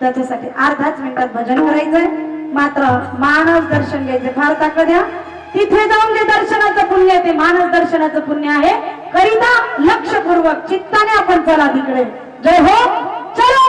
त्याच्यासाठी अर्धाच मिनिटात भजन करायचंय. मात्र मानस दर्शन घ्यायचे फार ताकद्या तिथे जाऊन जे दर्शनाचं पुण्य आहे ते मानस दर्शनाचं पुण्य आहे. करिता लक्षपूर्वक चित्ताने आपण चला तिकडे. जय हो. चलो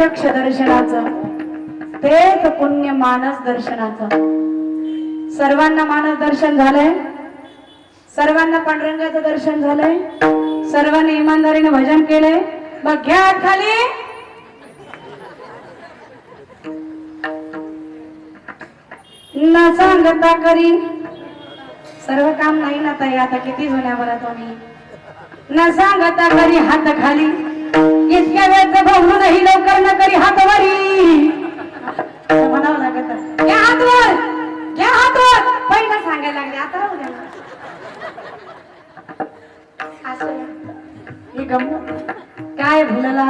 प्रत्यक्ष दर्शनाचं तेच पुण्य मानस दर्शनाचं. सर्वांना मानस दर्शन झालंय? सर्वांना पांडुरंगाचं दर्शन झालंय? सर्वांनी इमानदारीने भजन केलंय? मग घ्या हात खाली! न सांगता करी. सर्व काम नाही ना ताई आता किती जुन्या बरं तुम्ही न सांगता करी हात खाली. जितक्या वेळचं भाऊ नाही लवकर न करी हातवारी. म्हणावं लागत सांगायला लागले आता राहू द्या. असं काय भुलला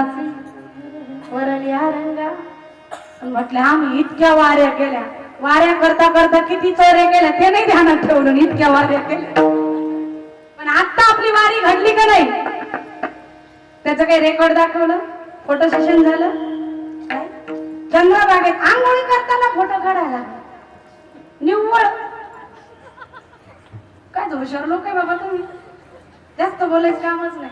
वरल या रंगा. म्हटलं आम्ही इतक्या वाऱ्या केल्या. वाऱ्या करता करता किती चोऱ्या केल्या ते नाही ध्यानात ठेवलं इतक्या वाऱ्या केल्या. पण आता आपली वारी घडली का नाही? त्याचं काही रेकॉर्ड दाखवलं? फोटो सेशन झालं? चंद्रबागेत आंघोळी करताना फोटो काढायला निव्वळ. काय हुशार लोक आहे बाबा तुम्ही? जास्त बोलायचं कामच नाही.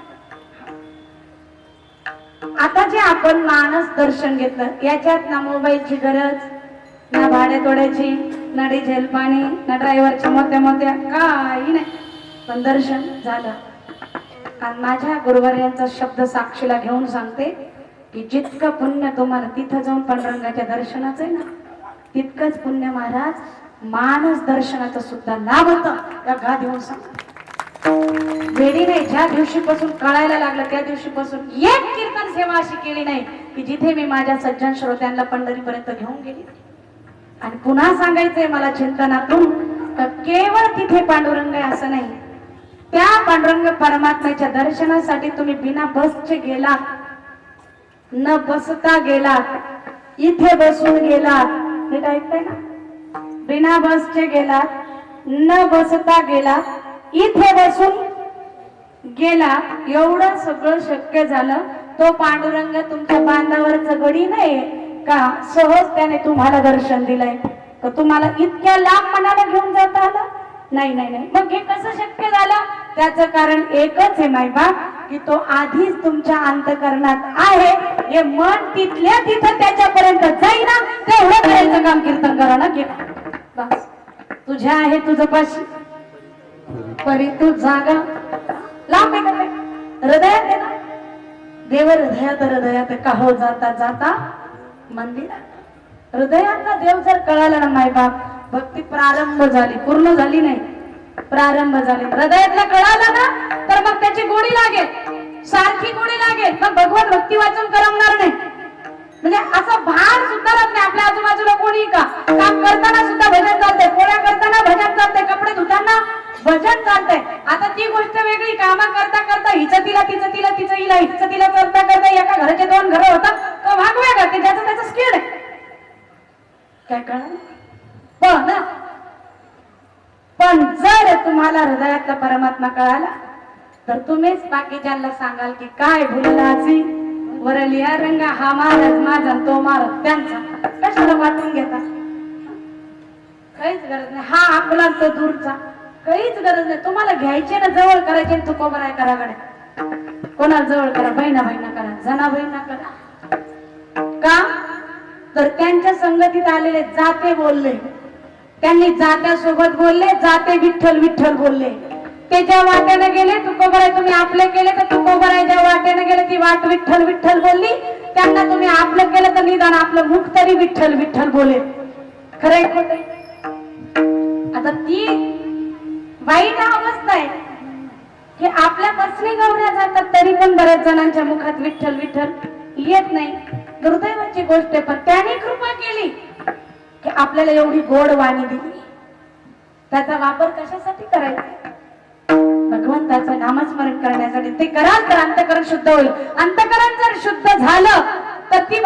आता जे आपण मानस दर्शन घेतलं याच्यात ना मोबाईलची गरज ना भाड्या तोड्याची ना डिझेल पाणी ना ड्रायव्हरच्या मोठ्या मोठ्या काही नाही. पण दर्शन झालं. आणि माझ्या गुरुवार्यांचा शब्द साक्षीला घेऊन सांगते की जितकं पुण्य तुम्हाला तिथं जाऊन पांडुरंगाच्या दर्शनाचं आहे ना तितकंच पुण्य महाराज मानस दर्शनाचं सुद्धा लाभ होता. या गा देऊन सांग वेडी ज्या दिवशीपासून कळायला लागलं त्या दिवशीपासून एक कीर्तन सेवा अशी केली नाही की जिथे मी माझ्या सज्जन श्रोत्यांना पंढरीपर्यंत घेऊन गेली. आणि पुन्हा सांगायचंय मला चिंतनातून तर केवळ तिथे पांडुरंग आहे असं नाही. त्या पांडुरंग परमात्म्याच्या दर्शनासाठी तुम्ही बिना बसचे गेलात. न बसता गेलात. इथे बसून गेलात. नीट ऐकताय ना? बिना बसचे गेलात न बसता गेलात इथे बसून गेला एवढं सगळं शक्य झालं. तो पांडुरंग तुमच्या बांधावरच गडी नाही का? सहज त्याने तुम्हाला दर्शन दिलंय. का तुम्हाला इतक्या लांब मनाला घेऊन जाता आलं? नाही नाही नाही. मग हे कसं शक्य झालं? त्याचं कारण एकच आहे माय बाप की तो आधीच तुमच्या अंतकरणात आहे. हे मन तिथल्या तिथं त्याच्यापर्यंत जाईना तेवढं करायचं काम कीर्तन करा ना बस. तुझ्या आहे तुझं पाशी. परी तू जागा. लांब आहे हृदयात आहे ना? देव हृदयात हृदयात का हो जाता जाता मंदिरात. हृदयातला देव जर कळाला ना मायबाप भक्ती प्रारंभ झाली. पूर्ण झाली नाही. प्रारंभ झाली. हृदयातला कळाला ना? तर मग त्याची गोडी लागेल. सारखी गोडी लागेल. मग भगवत भक्ती वाचून करमणार नाही. म्हणजे असं भार सुद्धा राहत नाही. आपल्या आजूबाजूला कोणी का? काम करताना सुद्धा भजन चालतंय. पोळ्या करताना भजन चालतंय. कपडे धुताना भजन चालतंय. आता ती गोष्ट वेगळी. कामा करता करता हिचं तिला तिचं तिला तिचं हिला हिचं तिला करता करता एका घराचे दोन घर होतात. तो भाग वेगळा ते ज्याचं त्याचं स्किड आहे. काय कळलं? हो पण पण जर तुम्हाला हृदयातला परमात्मा कळाला तर तुम्हीच बाकीच्यांना सांगाल की काय भुललाची. वरलिया रंग हा महाराज माझा तो महाराज त्यांचा. कशाला वाटून घेता? काहीच गरज नाही. हा आपला तो दूरचा. काहीच गरज नाही. तुम्हाला घ्यायचे ना जवळ करायचे तू कोबराय करा गड्या. कोणाला जवळ करा? बहिणा बहिणा करा. जना बहिणा करा. का? तर त्यांच्या संगतीत आलेले जाते बोलले. त्यांनी जात्या सोबत बोलले जाते विठ्ठल विठ्ठल बोलले. ते ज्या वाट्याने गेले तुकोबराय तुम्ही आपले केले तर तुकोबराय ज्या वाट्याने गेले ती वाट विठ्ठल विठ्ठल बोलली. त्यांना तुम्ही आपलं केलं तर निदान आपलं मुख तरी विठ्ठल विठ्ठल बोले. खरंय आता ती वाईट अवस्था आहे. की आपल्या पत्नी गौऱ्या जातात तरी पण बऱ्याच जणांच्या मुखात विठ्ठल विठ्ठल येत नाही. दुर्दैवाची गोष्ट आहे पण त्याने कृपा केली. आपल्याला एवढी गोड वाणी दिली. त्याचा वापर कशासाठी करायचा? भगवंताचं नामस्मरण करण्यासाठी. ते कराल तर अंतकरण शुद्ध होईल. अंतकरण जर शुद्ध झालं तर ती